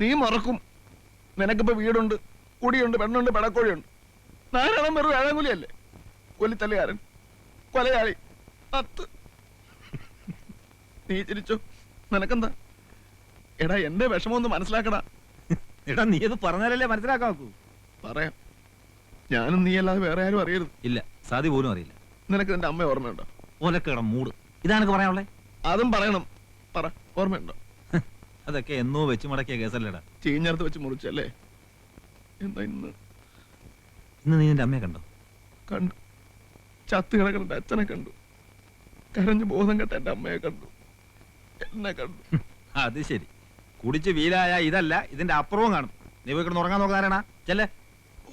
നീ മറക്കും. നിനക്കിപ്പോ വീടുണ്ട് കുടിയുണ്ട് പെണ്ണുണ്ട് പെടക്കോഴിയുണ്ട്. നാരായണം വെറും ഏഴാങ്കുലിയല്ലേ കൊല്ലിത്തല്ലുകാരൻ കൊലയാളി അത്ത് നീ ചിരിച്ചു? നിനക്കെന്താ? എടാ എന്റെ വിഷമം ഒന്ന് മനസ്സിലാക്കടാ. എടാ നീ അത് പറഞ്ഞാലല്ലേ മനസ്സിലാക്കാൻ നോക്കൂ പറയാം. ഞാനും നീ അല്ലാതെ വേറെ ആരും അറിയരുത്. ഇല്ല സാധി പോലും അറിയില്ല. നിനക്ക് നിന്റെ അമ്മ ഓർമ്മയുണ്ടോ? ഓലക്കട മൂട്. ഇതാണ് പറയാനുള്ളത് പറയാനുള്ളേ? അതും പറയണം. പറ ഓർമ്മയുണ്ടോ? അതൊക്കെ എന്നോ വെച്ച് മടക്കിയ കേസല്ലേടാ. ചീഞ്ഞടുത്ത് വെച്ച് മുറിച്ചല്ലേ? എന്താ ഇന്ന്? ഇന്ന് നീ നിന്റെ അമ്മയെ കണ്ടോ? കണ്ടു. ചത്ത് കിടക്കുന്ന എന്റെ അച്ഛനെ കണ്ടു. കരഞ്ഞു ബോധം കെട്ട എന്റെ അമ്മയെ കണ്ടു. എന്നെ കണ്ടു. അത് ശരി. കുടിച്ച് വീലായ ഇതല്ല ഇതിന്റെ അപ്പുറവും കാണും. നീ പോയി കിടന്ന് ഉറങ്ങാൻ നോക്കാനാണാ ചെല്ലേ.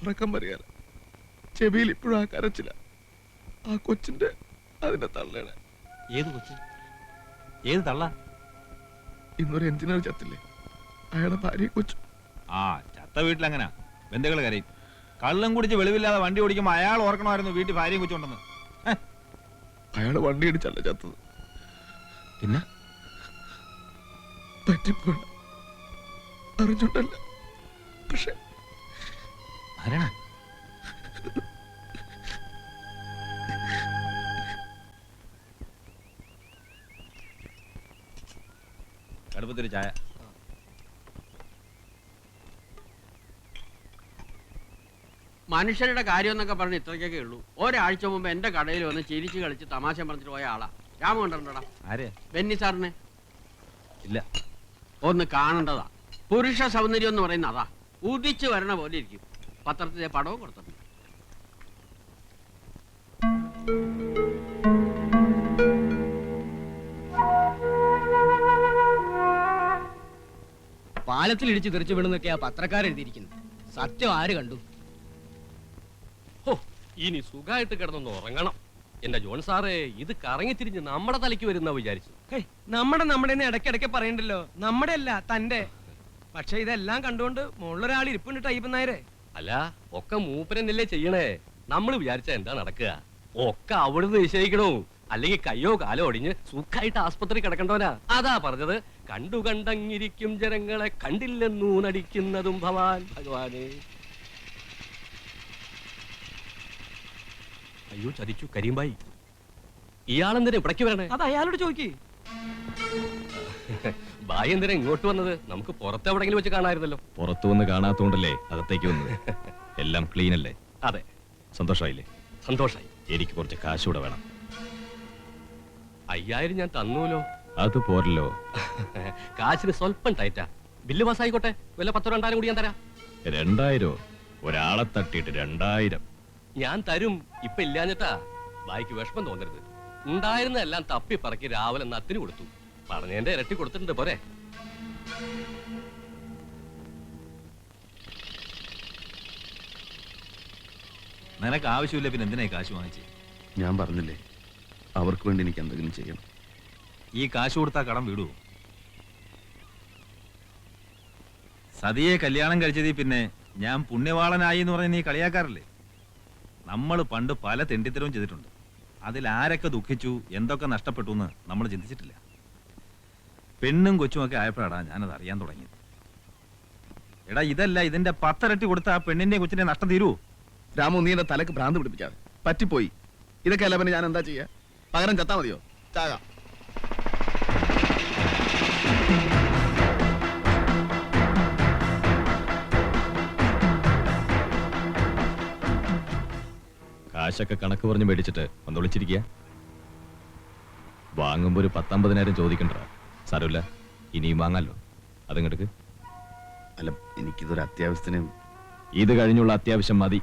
ഉറക്കം വരികയല്ല. ചെവിയിൽ ഇപ്പോഴും ആ കരച്ചില്ല ആ കൊച്ചിന്റെ അതിന്റെ തള്ളയുടെ. ഏത് കൊച്ചു? ഏത് തള്ള? ഇന്നൊരു എഞ്ചിനീയർ ചത്തില്ലേ? അയാളുടെ ഭാര്യ കൊച്ചു. ആ ചത്ത വീട്ടിൽ അങ്ങനെ ബന്ധുക്കൾ കരയും. കള്ളും കുടിച്ച് വെളിവില്ലാതെ വണ്ടി ഓടിക്കുമ്പോ അയാൾ ഓർക്കണമായിരുന്നു വീട്ടിൽ ഭാര്യയും കൊച്ചുണ്ടെന്ന്. അയാൾ വണ്ടി ഇടിച്ചല്ല ചത്തത്. പിന്നെ? പറ്റിപ്പോ അറിഞ്ഞോണ്ടല്ല. പക്ഷെ ആരാണ്? കടുപ്പത്തൊരു ചായ. മനുഷ്യരുടെ കാര്യം എന്നൊക്കെ പറഞ്ഞ് ഇത്രയ്ക്കൊക്കെ ഉള്ളൂ. ഒരാഴ്ച മുമ്പ് എന്റെ കടയിൽ വന്ന് ചിരിച്ചു കളിച്ച് തമാശ പറഞ്ഞിട്ട് പോയ ആളാ. രാമ കണ്ടിട്ടുണ്ടോടാ ആരെയാ ബെന്നി സാറിനെ. ഇല്ല. ഒന്ന് കാണേണ്ടതാ. പുരുഷ സൗന്ദര്യം എന്ന് പറയുന്ന അതാ. ഉദിച്ചു വരണ പോലെ ഇരിക്കും. പത്രത്തിലെ പടവും കൊടുത്തിട്ടുണ്ട്. പാലത്തിൽ ഇടിച്ച് തെറിച്ചു ആ പത്രക്കാരെഴുതിയിരിക്കുന്നു സത്യം ആര് കണ്ടു? ഹോ, ഇനി സുഖമായിട്ട് കിടന്നൊന്ന് ഉറങ്ങണം. എന്റെ ജോൺ സാറേ ഇത് കറങ്ങിത്തിരിഞ്ഞ് നമ്മുടെ തലയ്ക്ക് വരുന്ന വിചാരിച്ചു. ഹേയ്, നമ്മുടെ നമ്മുടെ ഇടയ്ക്കിടയ്ക്ക് പറയണ്ടല്ലോ. നമ്മുടെ അല്ല തന്റെ പക്ഷെ ഇതെല്ലാം കണ്ടുകൊണ്ട് മുകളിലൊരാൾ ഇരിപ്പുണ്ട് ടൈപ്പ് നായരെ. അല്ല ഒക്കെ മൂപ്പരെന്നല്ലേ ചെയ്യണേ? നമ്മൾ വിചാരിച്ച എന്താ നടക്കുക? ഒക്കെ അവിടുന്ന് നിശ്ചയിക്കണോ. അല്ലെങ്കിൽ കയ്യോ കാലോ ഒടിഞ്ഞ് സുഖമായിട്ട് ആസ്പത്രി കിടക്കണ്ടവനാ. അതാ പറഞ്ഞത്. കണ്ടു കണ്ടങ്ങിരിക്കും ജനങ്ങളെ കണ്ടില്ലെന്നു നടിക്കുന്നതും ഭവാൻ. ഭഗവാനെ. അയ്യോ ചതിച്ചു. കരീംബായി. ഇയാളെന്തിനാ ഇവിടേക്ക് വരണേ? അത് അയാളോട് ചോദിക്കേ. ബായി എന്തിനാ ഇങ്ങോട്ട് വന്നത്? നമുക്ക് പുറത്ത് എവിടെങ്കിലും വെച്ച് കാണാമായിരുന്നല്ലോ. പുറത്തു വന്ന് കാണാത്തോണ്ടല്ലേ അകത്തേക്ക് വന്നത്? എല്ലാം ക്ലീൻ അല്ലേ? അതെ. സന്തോഷമായില്ലേ സന്തോഷായി. എനിക്ക് കുറച്ച് കാശൂടെ വേണം. അയ്യായിരം ഞാൻ തന്നൂലോ? അത് പോരല്ലോ. കാശിന് സ്വല്പം ടൈറ്റാ ബില്ല് പാസ്സായിക്കോട്ടെ. വല്ല പത്തോ രണ്ടായിരം കൂടി ഞാൻ തരാം. രണ്ടായിരോ? ഒരാളെ തട്ടിയിട്ട് രണ്ടായിരം. ഞാൻ തരും. ഇപ്പൊ ഇല്ലാഞ്ഞിട്ടാ. ബായിക്ക് വിഷമം തോന്നരുത്. ഉണ്ടായിരുന്ന എല്ലാം തപ്പി പറക്കി രാവിലെ നത്തിന് കൊടുത്തു. പറഞ്ഞതിന്റെ ഇരട്ടി കൊടുത്തിട്ടുണ്ട് പോരെ. നിനക്ക് ആവശ്യമില്ല പിന്നെ എന്തിനായി കാശ് വാങ്ങിച്ചേ? ഞാൻ പറഞ്ഞില്ലേ അവർക്ക് വേണ്ടി എനിക്ക് എന്തെങ്കിലും ചെയ്യണം. ഈ കാശ് കൊടുത്താ കടം വിടൂ. സതിയെ കല്യാണം കഴിച്ചതി പിന്നെ ഞാൻ പുണ്യവാളനായി എന്ന് പറഞ്ഞ നീ കളിയാക്കാറില്ലേ? നമ്മൾ പണ്ട് പല തെണ്ടിത്തരവും ചെയ്തിട്ടുണ്ട്. അതിൽ ആരൊക്കെ ദുഃഖിച്ചു എന്തൊക്കെ നഷ്ടപ്പെട്ടു എന്ന് നമ്മൾ ചിന്തിച്ചിട്ടില്ല. പെണ്ണും കൊച്ചുമൊക്കെ ആയപ്പോഴാടാ ഞാനത് അറിയാൻ തുടങ്ങിയത്. എടാ ഇതല്ല ഇതിന്റെ പത്തരട്ടി കൊടുത്ത ആ പെണ്ണിന്റെ കൊച്ചിന്റെ നഷ്ടം തീരൂ. രാമു നീ എന്റെ തലക്ക് ഭ്രാന്ത് പിടിപ്പിക്കാതെ. പറ്റിപ്പോയി. ഇതൊക്കെ അല്ല പിന്നെ ഞാൻ എന്താ ചെയ്യാ? പകരം ചത്താ മതിയോ? ചാകാം. കാശൊക്കെ കണക്ക് പറഞ്ഞ് മേടിച്ചിട്ട് ഒന്ന് വിളിച്ചിരിക്കുക വാങ്ങുമ്പോ ഒരു പത്തമ്പതിനായിരം ചോദിക്കണ്ട സാരമില്ല ഇനിയും വാങ്ങാലോ അതങ്ങെടുക്ക് അല്ല എനിക്കിതൊരു അത്യാവശ്യത്തിന് ഇത് കഴിഞ്ഞുള്ള അത്യാവശ്യം മതി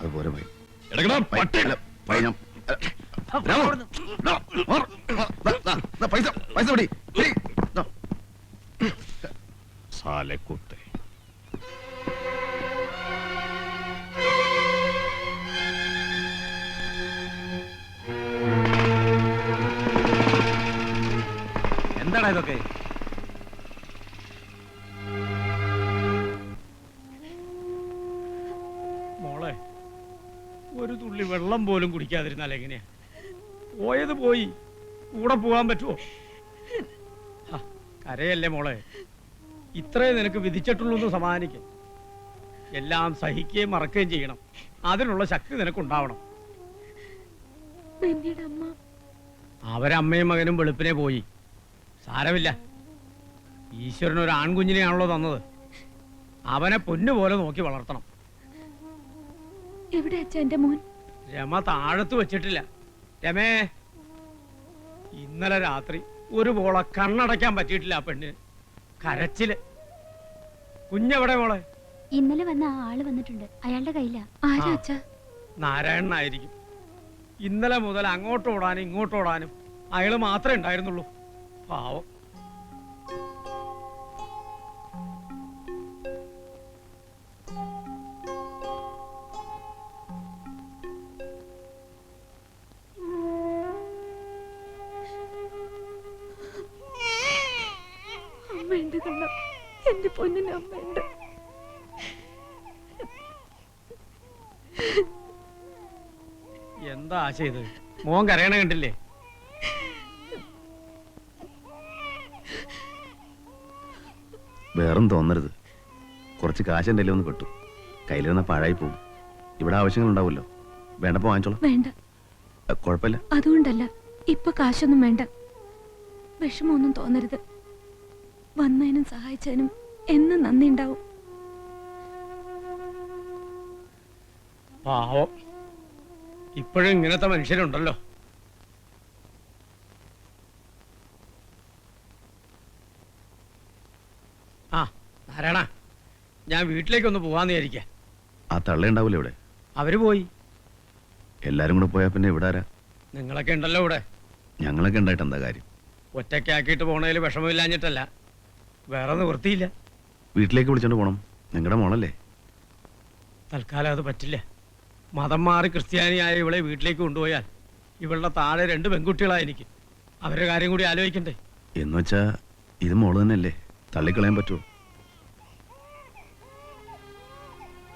അതുപോലെ പൈസ പൈസ പട്ടി. കുടിക്കാതിരുന്നാൽ എങ്ങനെയാ? പോയത് പോയി കൂടെ പോകാൻ പറ്റുമോ കരയല്ലേ മോളെ? ഇത്രേ നിനക്ക് വിധിച്ചിട്ടുള്ളൂ എന്ന് സമാധാനിക്കും എല്ലാം സഹിക്കുകയും മറക്കുകയും ചെയ്യണം. അതിനുള്ള ശക്തി നിനക്കുണ്ടാവണം. അവരമ്മയും മകനും വെളുപ്പിനെ പോയി. സാരമില്ല. ഈശ്വരൻ ഒരു ആൺകുഞ്ഞിനെയാണല്ലോ തന്നത്. അവനെ പൊന്നുപോലെ നോക്കി വളർത്തണം. എവിടെ അച്ഛന്റെ മോൻ? രമ താഴത്ത് വെച്ചിട്ടില്ല. രമേ ഇന്നലെ രാത്രി ഒരു പോളെ കണ്ണടയ്ക്കാൻ പറ്റിയിട്ടില്ല ആ പെണ്ണ്. കരച്ചിൽ. കുഞ്ഞെവിടെ മോളെ? ഇന്നലെ വന്ന ആ ആൾ വന്നിട്ടുണ്ട്. അയാളുടെ കയ്യിലാ. ആരാ അച്ഛാ? നാരായണനായിരിക്കും. ഇന്നലെ മുതൽ അങ്ങോട്ട് ഓടാനും ഇങ്ങോട്ട് ഓടാനും അയാൾ മാത്രമേ ഉണ്ടായിരുന്നുള്ളൂ. പാവം. പൊന്നിന് അമ്മയുണ്ട്. എന്താ ആശ ഇത്? മോൻ കരയണ കണ്ടില്ലേ? വേറും തോന്നരുത് കുറച്ച് കാശ് എന്റെ ഒന്ന് കിട്ടും കയ്യിലിരുന്ന പാഴായി പോകും. ഇവിടെ ആവശ്യങ്ങൾ ഉണ്ടാവുമല്ലോ വേണ്ടപ്പോ വാങ്ങിച്ചോളാം. വേണ്ട. കുഴപ്പമില്ല. അതുകൊണ്ടല്ല ഇപ്പൊ കാശൊന്നും വേണ്ട. വിഷമമൊന്നും തോന്നരുത്. വന്നതിനും സഹായിച്ചതിനും എന്നും നന്ദി ഉണ്ടാവും പാവം. ഇപ്പോഴും ഇങ്ങനത്തെ മനുഷ്യരുണ്ടല്ലോ. ആ നാരായണ ഞാൻ വീട്ടിലേക്കൊന്ന് പോവാന്ന് വിചാരിക്കാം. ആ തള്ള ഉണ്ടാവില്ല ഇവിടെ? അവർ പോയി. എല്ലാരും കൂടെ പോയാ പിന്നെ ഇവിടെ ആരാ? നിങ്ങളൊക്കെ ഉണ്ടല്ലോ ഇവിടെ. ഞങ്ങളൊക്കെ ഉണ്ടായിട്ട് എന്താ കാര്യം? ഒറ്റയ്ക്കാക്കിയിട്ട് പോണേൽ വിഷമമില്ലാഞ്ഞിട്ടല്ല. വേറെ നിവൃത്തിയില്ല. വീട്ടിലേക്ക് വിളിച്ചോണ്ട് പോണം. നിങ്ങളുടെ മോളല്ലേ? തൽക്കാലം അത് പറ്റില്ല. മതം മാറി ക്രിസ്ത്യാനിയായ ഇവളെ വീട്ടിലേക്ക് കൊണ്ടുപോയാൽ ഇവളുടെ താഴെ രണ്ട് പെൺകുട്ടികളായിരിക്കും. എനിക്ക് അവരുടെ കാര്യം കൂടി ആലോചിക്കണ്ടേ? എന്ന് വെച്ചാ ഇത് മോൾ തന്നെയല്ലേ? തള്ളിക്കളയാൻ പറ്റുമോ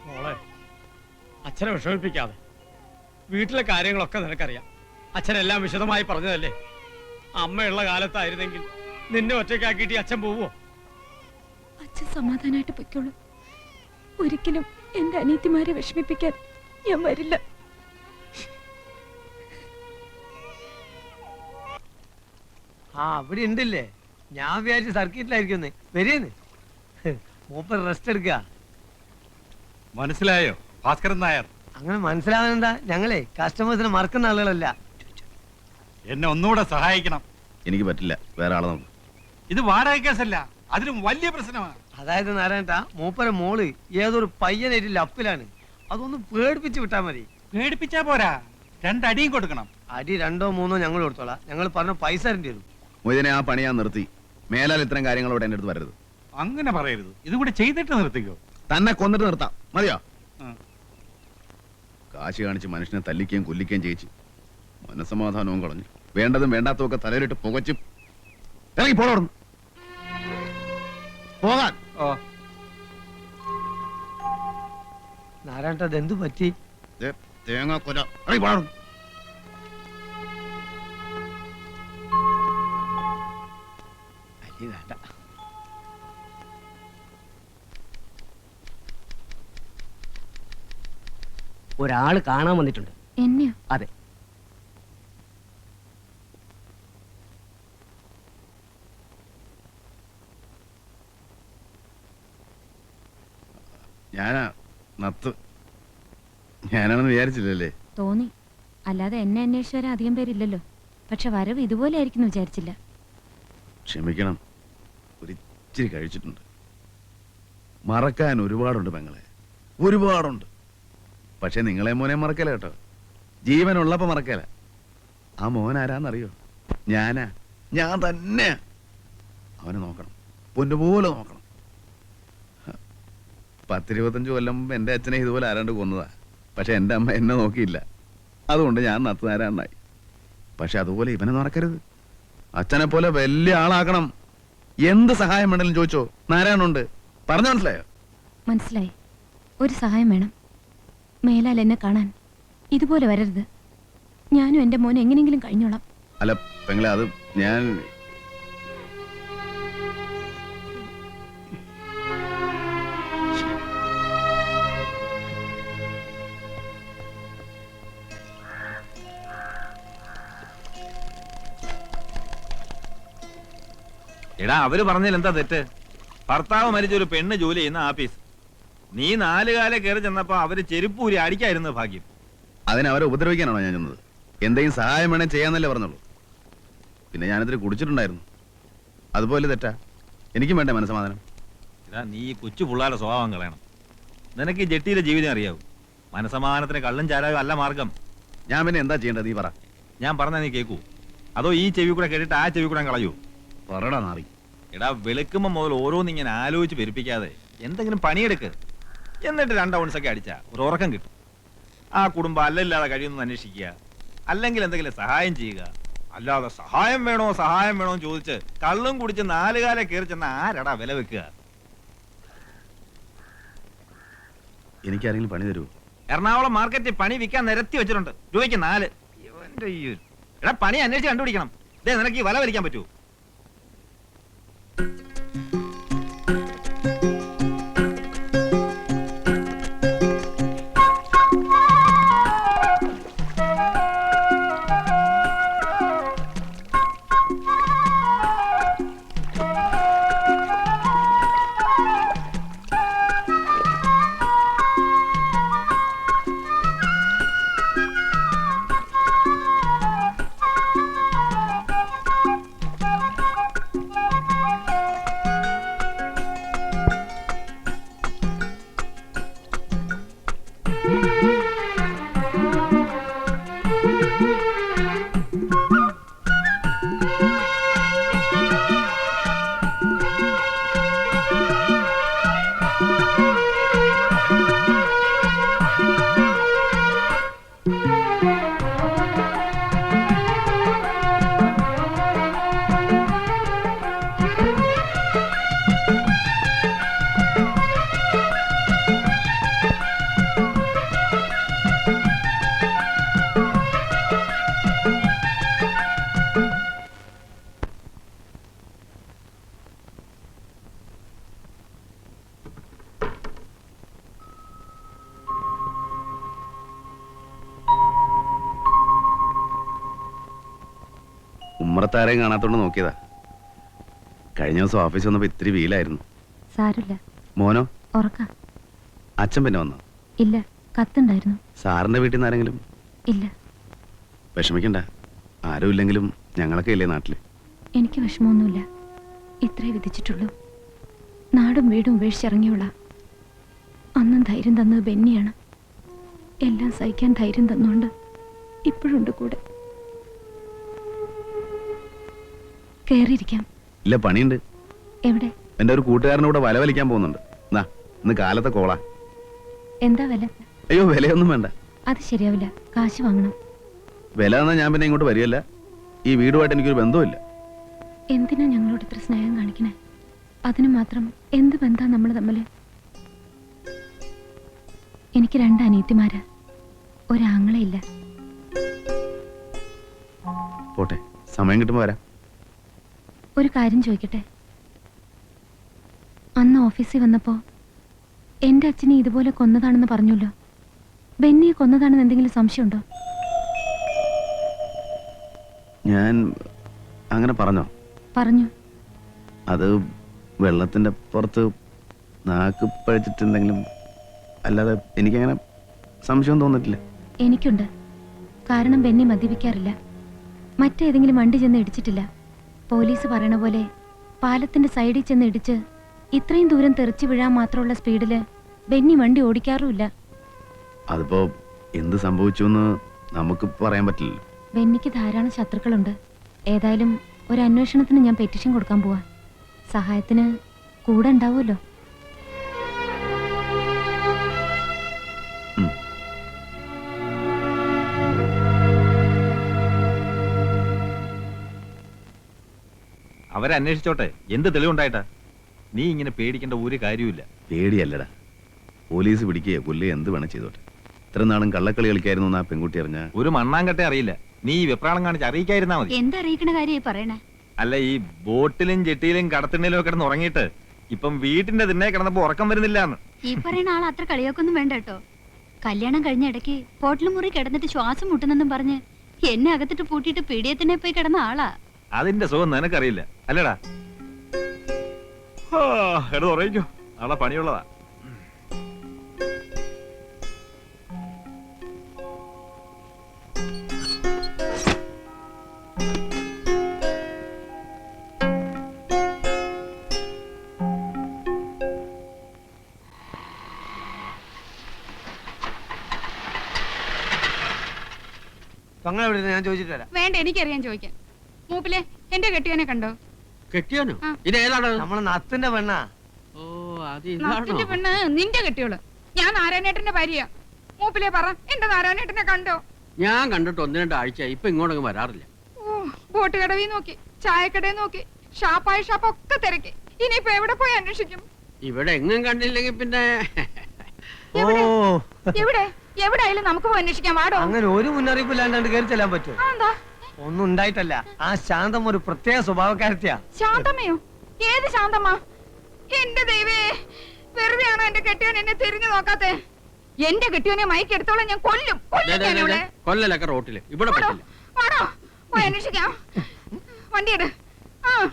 മോളെ അച്ഛനെ വിഷമിപ്പിക്കാതെ. വീട്ടിലെ കാര്യങ്ങളൊക്കെ നിനക്കറിയാം. അച്ഛനെല്ലാം വിശദമായി പറഞ്ഞതല്ലേ? അമ്മയുള്ള കാലത്തായിരുന്നെങ്കിൽ നിന്നെ ഒറ്റയ്ക്കാക്കിയിട്ട് അച്ഛൻ പോവോ അച്ഛൻ സമാധാനമായിട്ട് പൊയ്ക്കോളൂ. ഒരിക്കലും എന്റെ അനീതിമാരെ വിഷമിപ്പിക്കാൻ ഞാൻ വരില്ല. ആ അവിടെ ഉണ്ടല്ലേ? ഞാൻ വിചാരിച്ച സർക്കിറ്റിലായിരിക്കും വരേന്ന്. മൂപ്പർ റെസ്റ്റ് എടുക്കുക മനസ്സിലായോ? ഭാസ്കരൻ നായർ. അങ്ങനെ മനസ്സിലാവുന്നെന്താ ഞങ്ങളെ കസ്റ്റമേഴ്സിനെ മറക്കുന്ന ആളുകളല്ല. എന്നെ ഒന്നുകൂടെ സഹായിക്കണം. എനിക്ക് പറ്റില്ല. വേറെ ആളെ നോക്കും. ഇത് വാടക കേസല്ല അതിലും വലിയ പ്രശ്നമാണ്. അതായത് നാരായണ മൂപ്പര മോൾ ഏതൊരു പയ്യനായിട്ട് ലപ്പിലാണ്. അതൊന്ന് പേടിപ്പിച്ച് വിട്ടാ മതി. പേടിപ്പിച്ചാ പോരാ. രണ്ടടിയും കൊടുക്കണം. അടി രണ്ടോ മൂന്നോ ഞങ്ങൾ കൊടുത്തോളാം. ഞങ്ങൾ പറഞ്ഞ പൈസ തരേണ്ടി വരും. മൊയ്തനെ ആ പണി ഞാൻ നിർത്തി. മേലാൽ ഇത്തരം കാര്യങ്ങളോട് എന്റെ അടുത്ത് വരരുത്. അങ്ങനെ പറയരുത്. ഇത് കൂടെ ചെയ്തിട്ട് നിർത്തിക്കോ. തന്നെ കൊന്നിട്ട് നിർത്താം. മതിയോ? കാശി കാണിച്ച് മനുഷ്യനെ തല്ലിക്കുകയും കൊല്ലിക്കുകയും ചെയ്യിച്ച് മനസമാധാനവും കളഞ്ഞു വേണ്ടതും വേണ്ടാത്തതും ഒക്കെ തലയിലിട്ട് പുകച്ചും ഇറങ്ങി പോടോടുന്നു പോകാൻ. നാരായണ പറ്റി? അരി വേണ്ട. ഒരാൾ കാണാൻ വന്നിട്ടുണ്ട്. എന്നെയോ? അതെ ഞാനാ നത്ത് ഞാനാണെന്ന് വിചാരിച്ചില്ലല്ലേ? തോന്നി. അല്ലാതെ എന്നെ അന്വേഷിച്ചവരെ അധികം പേരില്ലല്ലോ. പക്ഷെ വരവ് ഇതുപോലെ ആയിരിക്കും വിചാരിച്ചില്ല. ക്ഷമിക്കണം. ഒരിച്ചിരി കഴിച്ചിട്ടുണ്ട്. മറക്കാൻ ഒരുപാടുണ്ട് പെങ്ങളെ. ഒരുപാടുണ്ട്. പക്ഷെ നിങ്ങളെ മോനെ മറക്കല കേട്ടോ. ജീവനുള്ളപ്പോ മറക്കല. ആ മോൻ ആരാന്നറിയോ? ഞാനാ. ഞാൻ തന്നെ അവനെ നോക്കണം. പൊന്നുപോലെ നോക്കണം. പത്തിരുപത്തഞ്ച് കൊല്ലം എന്റെ അച്ഛനെ ഇതുപോലെ ആരാണ്ട് കൊന്നതാ. പക്ഷെ എന്റെ അമ്മ എന്നെ നോക്കിയില്ല. അതുകൊണ്ട് ഞാൻ നത്തുനാരാന്നായി പക്ഷെ അതുപോലെ ഇവനെ നടക്കരുത് അച്ഛനെ പോലെ വലിയ ആളാക്കണം എന്ത് സഹായം വേണമെങ്കിലും ചോദിച്ചോ? നാരായണുണ്ട് പറഞ്ഞു മനസ്സിലായോ? മനസ്സിലായി. ഒരു സഹായം വേണം. മേലാൽ എന്നെ കാണാൻ. ഇതുപോലെ വരരുത്. ഞാനും എന്റെ മോനെ എങ്ങനെയെങ്കിലും കഴിഞ്ഞോളാം. അല്ല പെങ്ങളെ അത് ഞാൻ എടാ അവർ പറഞ്ഞതിൽ എന്താ തെറ്റ്? ഭർത്താവ് മരിച്ച ഒരു പെണ്ണ് ജോലി ചെയ്യുന്ന ആഫീസ്. നീ നാല് കാലം കയറി ചെന്നപ്പോ അവർ ചെരുപ്പൂരി അടിക്കായിരുന്നു ഭാഗ്യം. അതിന് അവരെ ഉപദ്രവിക്കാനാണോ ഞാൻ ചെന്നത്? എന്തെങ്കിലും സഹായം വേണേ ചെയ്യാന്നല്ലേ പറഞ്ഞുള്ളൂ. പിന്നെ ഞാനിതിൽ കുടിച്ചിട്ടുണ്ടായിരുന്നു. അതുപോലെ തെറ്റാ. എനിക്കും വേണ്ട മനസ്സമാധാനം? എടാ നീ ഈ കൊച്ചു പുള്ളാരുടെ സ്വഭാവം കളയണം. നിനക്ക് ഈ ജെട്ടിയിലെ ജീവിതം അറിയാവൂ. മനസമാധാനത്തിന് കള്ളും ചാരാവും അല്ല മാർഗം. ഞാൻ പിന്നെ എന്താ ചെയ്യേണ്ടത്? നീ പറ. ഞാൻ പറഞ്ഞാൽ നീ കേൾക്കൂ അതോ ഈ ചെവി കൂടെ കേട്ടിട്ട് ആ ചെവി കൂടെ കളയൂ പറടാ നാറി. എടാ വെളുക്കുമ്പോ മുതൽ ഓരോന്നിങ്ങനെ ആലോചിച്ച് പെരുപ്പിക്കാതെ എന്തെങ്കിലും പണിയെടുക്ക്. എന്നിട്ട് രണ്ട് ഒക്കെ അടിച്ച ഒരു ഉറക്കം കിട്ടും. ആ കുടുംബം അല്ലല്ലാതെ കഴിയുന്നു അന്വേഷിക്കുക. അല്ലെങ്കിൽ എന്തെങ്കിലും സഹായം ചെയ്യുക. അല്ലാതെ സഹായം വേണോ സഹായം വേണോ ചോദിച്ച് കള്ളും കുടിച്ച് നാലുകാലെ കയറി ചെന്ന ആരടാ വില വെക്കുക? എനിക്കാരെങ്കിലും പണി തരുമോ എറണാകുളം മാർക്കറ്റിൽ പണി വിൽക്കാൻ നിരത്തി വെച്ചിട്ടുണ്ട്. രൂപയ്ക്ക് നാല്. ഇവന്റെ ഈ എടാ പണി അന്വേഷിച്ച് കണ്ടുപിടിക്കണം. ദേ നിനക്ക് ഈ വല വലിക്കാൻ പറ്റുമോ ഉമ്മറത്താരെയും കാണാത്തോണ്ട് നോക്കിയതാ. കഴിഞ്ഞ ദിവസം ഓഫീസ് വന്നപ്പോ ഇത്തിരി വീലായിരുന്നു സാരില്ല. മോനോ? ഉറക്ക. അച്ഛൻ പിന്നെ വന്നു? ഇല്ല കത്തുണ്ടായിരുന്നു. സാറിന്റെ വീട്ടിൽ നിന്ന് ആരെങ്കിലും? ഇല്ല. വിഷമിക്കണ്ട. ആരും ഇല്ലെങ്കിലും ഞങ്ങളൊക്കെ ഇല്ലേ നാട്ടിൽ? എനിക്ക് വിഷമമൊന്നുമില്ല. ഇത്രേ വിധിച്ചിട്ടുള്ളൂ. നാടും വീടും ഉപേക്ഷിച്ചിറങ്ങിയുള്ള. അന്നും ധൈര്യം തന്നത് ബെന്നിയാണ്. എല്ലാം സഹിക്കാൻ ധൈര്യം തന്നുകൊണ്ട് ഇപ്പോഴുണ്ട് കൂടെ. കയറിയിരിക്കാം ഇല്ല പണിയുണ്ട്. എവിടെ? എന്റെ ഒരു കൂട്ടുകാരന്റെ കൂടെ വല വലിക്കാൻ പോകുന്നുണ്ട്. എന്നാ ഇന്ന് കാലത്തെ കോളാ. എന്താ വില? അയ്യോ വിലയൊന്നും വേണ്ട. അത് ശരിയാവില്ല. കാശ് വാങ്ങണം. വില എന്നാ ഞാൻ പിന്നെ ഇങ്ങോട്ട് വരികയല്ല. ഈ വീടുമായിട്ട് എനിക്കൊരു ബന്ധമില്ല എന്തിനാ ഞങ്ങളോട് ഇത്ര സ്നേഹം കാണിക്കണേ? അതിനു മാത്രം എന്ത് ബന്ധാ നമ്മൾ തമ്മിൽ എനിക്ക് രണ്ട് അനിയത്തിമാര്. ഒരാങ്ങളയില്ല പോട്ടെ സമയം കിട്ടുമ്പോ വരാം. ഒരു കാര്യം ചോദിക്കട്ടെ? അന്ന് ഓഫീസിൽ വന്നപ്പോ എന്റെ അച്ഛനെ ഇതുപോലെ കൊന്നതാണെന്ന് പറഞ്ഞല്ലോ. ബെന്നിയെ കൊന്നതാണെന്ന് എന്തെങ്കിലും സംശയമുണ്ടോ? ഞാൻ അങ്ങനെ പറഞ്ഞോ? പറഞ്ഞു? അത് വെള്ളത്തിന്റെ പുറത്ത് നാക്ക് പഴിച്ചിട്ടുണ്ടെങ്കിലും അല്ലാതെ എനിക്ക് അങ്ങനെ സംശയം തോന്നിട്ടില്ല. എനിക്കുണ്ട്. കാരണം ബെന്നി മദ്യപിക്കാറില്ല. മറ്റേതെങ്കിലും വണ്ടി ചെന്ന് ഇടിച്ചിട്ടില്ല. പോലീസ് പറയണ പോലെ പാലത്തിന്റെ സൈഡിൽ ചെന്ന് ഇടിച്ച് ഇത്രയും ദൂരം തെറിച്ചു വീഴാൻ മാത്രമുള്ള സ്പീഡിൽ ബെന്നി വണ്ടി ഓടിക്കാറുമില്ല. അതിപ്പോ എന്ത് സംഭവിച്ചു എന്ന് നമുക്ക് പറയാൻ പറ്റില്ല ബെന്നിക്ക് ധാരാളം ശത്രുക്കളുണ്ട്. ഏതായാലും ഒരു അന്വേഷണത്തിന് ഞാൻ പെറ്റിഷൻ കൊടുക്കാൻ പോവാ. സഹായത്തിന് കൂടെ ഉണ്ടാവുമല്ലോ. അവരന്വേഷിച്ചോട്ടെ. എന്ത് തെളിവുണ്ടായിട്ടാ? നീ ഇങ്ങനെ പേടിക്കേണ്ട ഒരു കാര്യമില്ല പേടിയല്ലടാ. പോലീസ് പിടിക്കുകയോ കൊല്ലുകയോ എന്ത് വേണം ചെയ്തോട്ടെ. ഇത്ര നാളും കള്ളക്കളി കളിക്കായിരുന്നു എന്ന് ആ പെൺകുട്ടി അറിഞ്ഞ? ഒരു മണ്ണാങ്കട്ടെ അറിയില്ല. നീ ഈ വെപ്രാളം കാണിച്ച് അറിയിക്കായിരുന്നാ മതി. എന്തറിയിക്കണ കാര്യമായി പറയണേ? അല്ല ഈ ബോട്ടിലും ജെട്ടിയിലും കടത്തിണ്ണിലും ഒക്കെ കിടന്ന് ഉറങ്ങിയിട്ട് ഇപ്പം വീട്ടിന്റെ തിന്നെ കിടന്നപ്പോ ഉറക്കം വരുന്നില്ല ഈ പറയുന്ന ആൾ അത്ര കളിയൊക്കൊന്നും വേണ്ട കേട്ടോ. കല്യാണം കഴിഞ്ഞ ഇടയ്ക്ക് ഹോട്ടൽ മുറി കിടന്നിട്ട് ശ്വാസം മുട്ടുന്നെന്നും പറഞ്ഞ് എന്നെ അകത്തിട്ട് പൂട്ടിയിട്ട് പീഡിയത്തിനെ പോയി കിടന്ന ആളാ. അതിന്റെ സുഖം നിനക്കറിയില്ല. അല്ലടാ. എടുത്ത് ഉറയിക്കോ നാളെ പണിയുള്ളതാ. ഞാൻ ചോദിച്ചിട്ട് വരാം. വേണ്ട എനിക്കറിയാൻ ചോദിക്കാൻ. മൂപ്പിലെ എന്റെ കെട്ടിയനെ കണ്ടോ? കെട്ടിയാനോ? ഇത് ഏതാണ്? നമ്മളെ നത്തിന്റെ പെണ്ണാ. ഓ അത് നാത്തിന്റെ ഇതാണോ പെണ്ണ് നിന്റെ കെട്ടിയോൾ. ഞാൻ നാരായണേട്ടന്റെ ഭാര്യ മൂപ്പിലെ പറ എന്റെ നാരായണേട്ടനെ കണ്ടോ? ഞാൻ കണ്ടിട്ട് ഒന്ന് രണ്ട് ആഴ്ച ഇപ്പൊ ഇങ്ങോട്ടൊക്കെ വരാറില്ല. ഓ ബോട്ട് കടവിൽ നോക്കി ചായക്കടയിൽ നോക്കി ഷാപ്പായ ഷാപ്പ് ഒക്കെ തിരക്കി. ഇനിയിപ്പോ എവിടെ പോയി അന്വേഷിക്കും? ഇവിടെ എങ്ങും കണ്ടില്ലെങ്കിൽ പിന്നെ എവിടെ? ഓ. എവിടെ? എവിടെ ആയാലും നമുക്ക് പോയി അന്വേഷിക്കാം വാടോ. അങ്ങനെ ഒരു മുന്നറിയിപ്പ് ഇല്ലാണ്ട് കയറി ചെല്ലാൻ പറ്റുമോ? എന്താ ഒന്നും ഉണ്ടായിട്ടല്ല. ആ ശാന്തം ഒരു പ്രത്യേക സ്വഭാവക്കാരത്തിയാ. ശാന്തമ്മയോ? ഏത് ശാന്തമ്മ? എന്റെ ദൈവേ വെറുതെയാണോ എന്റെ കെട്ടിയോൻ എന്നെ തിരിഞ്ഞു നോക്കാത്തെ? എന്റെ കെട്ടിയോനെ മയക്കെടുത്തോളം ഞാൻ കൊല്ലും. കൊല്ലും ഞാൻ ഇവിടെ കൊല്ലലൊക്കെ റോട്ടിൽ. ഇവിടെ പറ്റില്ല. പോയി അന്വേഷിക്കാം. ആ.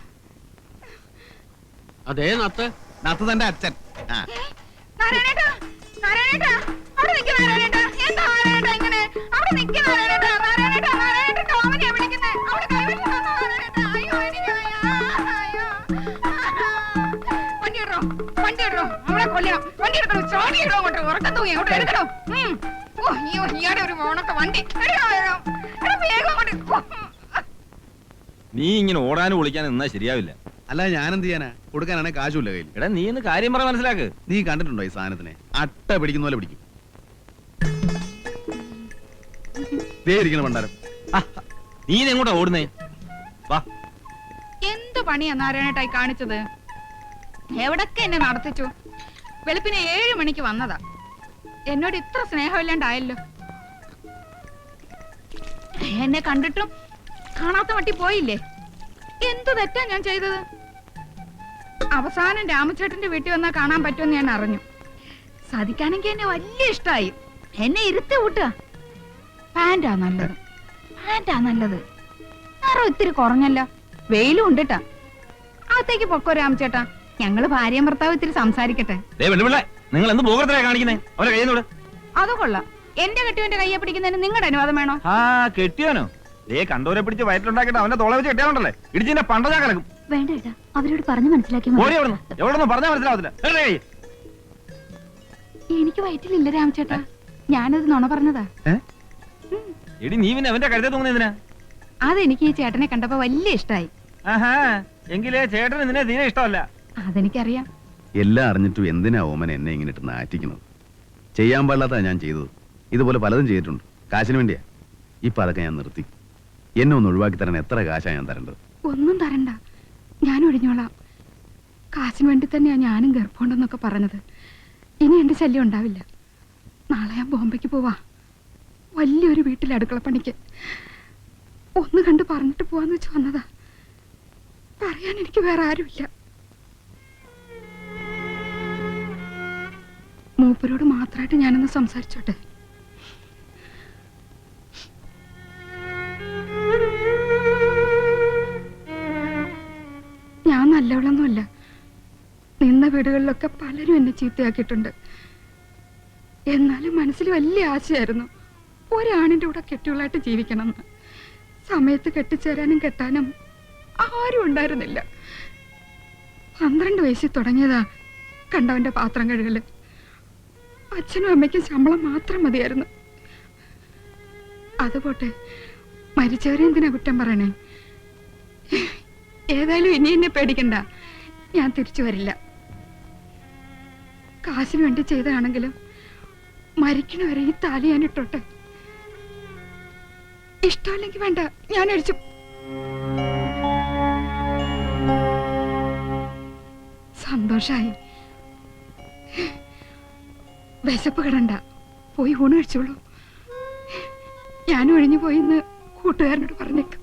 അതേ നത്ത്. നത്ത് തന്റെ അച്ഛൻ. ആ. നാരായണേട്ടാ? നാരായണേട്ടാ? അവിടെ നിൽക്ക് നാരായണേട്ടാ. എന്താ നാരായണേട്ടാ ഇങ്ങനെ? അവിടെ നിൽക്ക് നാരായണേട്ടാ നാരായണേട്ടാ. വണ്ടി എടുക്കണോ? ചാടി ഇടോ അങ്ങോട്ട്? ഉറക്കം തൂങ്ങി. അങ്ങോട്ട് എടുക്കണോ? ഉം. ഓ അയ്യോ ഇയാടെ ഒരു മോണൊക്കെ വണ്ടി. എടുക്കണോ? എടുക്കണോ. എടാ വേഗം അങ്ങോട്ട്. ഓ. നീ ഇങ്ങനെ ഓടാനും വിളിക്കാനും നിന്നാ ശരിയാവില്ല. അല്ല ഞാൻ എന്ത് ചെയ്യാനാ? കൊടുക്കാനാണെ കാശുമില്ല കയ്യിൽ എടാ നീ ഒന്ന് കാര്യം പറ മനസ്സിലാക്ക്. നീ കണ്ടിട്ടുണ്ടോ ഈ സാധനത്തിനെ? അട്ട പിടിക്കുന്ന പോലെ പിടിക്കും. ദേ ഇരിക്കണം പണ്ടാരം നീ ഇത് എങ്ങോട്ടാ ഓടുന്നേ? വാ. എന്ത് പണിയാ നാരായണേട്ടായി കാണിച്ചത്? എവിടൊക്കെ എന്നെ നടത്തിച്ചു? വെളുപ്പിന് ഏഴു മണിക്ക് വന്നതാ. എന്നോട് ഇത്ര സ്നേഹമില്ലാണ്ടായല്ലോ. എന്നെ കണ്ടിട്ടും കാണാത്ത വട്ടി പോയില്ലേ? എന്തു തെറ്റാ ഞാൻ ചെയ്തത്? അവസാനം രാമചേട്ടന്റെ വീട്ടിൽ വന്നാൽ കാണാൻ പറ്റുമെന്ന് ഞാൻ അറിഞ്ഞു. സാധിക്കാനെങ്കിൽ എന്നെ വലിയ ഇഷ്ടമായി എന്നെ ഇരുത്തി വിട്ടുക പാന്റാ നല്ലത്. പാന്റാ നല്ലത്. നിറം ഇത്തിരി കുറഞ്ഞല്ല. വെയിലും ഉണ്ടിട്ടാ. അകത്തേക്ക് പൊക്കോ രാമചേട്ടാ. ഞങ്ങൾ ഭാര്യയും ഭർത്താവ് ഇത്തിരി സംസാരിക്കട്ടെ. നിങ്ങൾ എന്ത് പോകത്തിലാ കാണിക്കുന്നേ? അവരെ കയ്യിൽ നിന്ന് അത് കൊള്ളാം. എന്റെ കെട്ടിയോന്റെ കയ്യെ പിടിക്കുന്നതിന് നിങ്ങളുടെ അനുവാദം വേണോ? ആ കെട്ടിയോനോ? ദേ കണ്ടോരെ പിടിച്ച് വയറ്റിലുണ്ടാക്കിട്ട് അവന്റെ തോളെ വെച്ച് കെട്ടിയാണല്ലേ ഇടിച്ചിന്റെ പണ്ട ഞാൻ കിടക്കും. വേണ്ട ഏട്ടാ അവരോട് പറഞ്ഞു മനസ്സിലാക്കി ഓടി എവിടുന്ന് എവിടുന്ന് പറഞ്ഞാൽ മനസ്സിലാവത്തില്ല? എനിക്ക് വയറ്റിലില്ല രാമചേട്ടാ. ഞാനത് നുണ പറഞ്ഞതാ. എടി നീ പിന്നെ അവന്റെ കഴുത്തെ തോന്നുന്നതിനാ അതെനിക്ക് ഈ ചേട്ടനെ കണ്ടപ്പോ വലിയ ഇഷ്ടായി. ആഹാ എങ്കിലേ ചേട്ടൻ നിന്നെ തീരെ ഇഷ്ടമല്ല. അതെനിക്കറിയാം. എല്ലാം അറിഞ്ഞിട്ടും എന്തിനാ ഓമൻ എന്നെ ഇങ്ങനെ ഇട്ട് നാറ്റിക്കുന്നത്? ചെയ്യാൻ പാടില്ലാത്ത ഞാൻ ചെയ്തത്. ഇതുപോലെ പലതും ചെയ്തിട്ടുണ്ട്. കാശിന് വേണ്ടിയാ. ഇപ്പൊ അതൊക്കെ ഞാൻ നിർത്തി. എന്നെ ഒന്ന് ഒഴിവാക്കി തരാൻ എത്ര കാശാ ഞാൻ തരേണ്ടത്? ഒന്നും തരണ്ട. ഞാൻ ഒഴിഞ്ഞോളാം. കാശിന് വേണ്ടി തന്നെയാ ഞാനും ഗർഭമുണ്ടെന്നൊക്കെ പറഞ്ഞത്. ഇനി എന്റെ ശല്യം ഉണ്ടാവില്ല. നാളെ ഞാൻ ബോംബെക്ക് പോവാ. വലിയൊരു വീട്ടിൽ അടുക്കളപ്പണിക്ക് ഒന്ന് കണ്ട് പറഞ്ഞിട്ട് പോവാന്ന് വെച്ച് വന്നതാ. പറയാൻ എനിക്ക് വേറെ ആരുമില്ല. മൂപ്പരോട് മാത്രമായിട്ട് ഞാനൊന്ന് സംസാരിച്ചോട്ടെ? ഞാൻ നല്ലവളൊന്നുമല്ല. നിന്ന വീടുകളിലൊക്കെ പലരും എന്നെ ചീത്തയാക്കിയിട്ടുണ്ട്. എന്നാലും മനസ്സിൽ വലിയ ആശയായിരുന്നു ഒരാണിന്റെ കൂടെ കെട്ടികളായിട്ട് ജീവിക്കണമെന്ന്. സമയത്ത് കെട്ടിച്ചേരാനും കെട്ടാനും ആരും ഉണ്ടായിരുന്നില്ല. പന്ത്രണ്ട് വയസ്സിൽ തുടങ്ങിയതാ കണ്ടവന്റെ പാത്രം കഴുകൽ. അച്ഛനും അമ്മയ്ക്കും ശമ്പളം മാത്രം മതിയായിരുന്നു. അതുപോട്ടെ മരിച്ചവരെ എന്തിനാ കുറ്റം പറയണേ? ഏതായാലും ഇനി എന്നെ പേടിക്കണ്ട. ഞാൻ തിരിച്ചു വരില്ല. കാശിന് വേണ്ടി ചെയ്തതാണെങ്കിലും മരിക്കണവരെ ഈ താലി ഞാൻ ഇട്ടോട്ടെ. ഇഷ്ടമല്ലെങ്കിൽ വേണ്ട ഞാൻ അടിച്ചു. സന്തോഷായി. വിശപ്പ് കിടണ്ട. പോയി ഊണ് കഴിച്ചോളൂ. ഞാൻ ഒഴിഞ്ഞു പോയിന്ന് കൂട്ടുകാരനോട് പറഞ്ഞേക്കും.